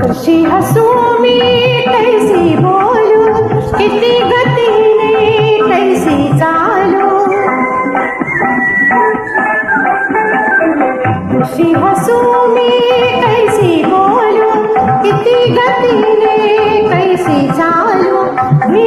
कशी हसू मी कैसी बोलू? किती गतीने कैसी चालू? कशी हसू मी कैसी बोलू? किती गतीने कैसी चालू? मी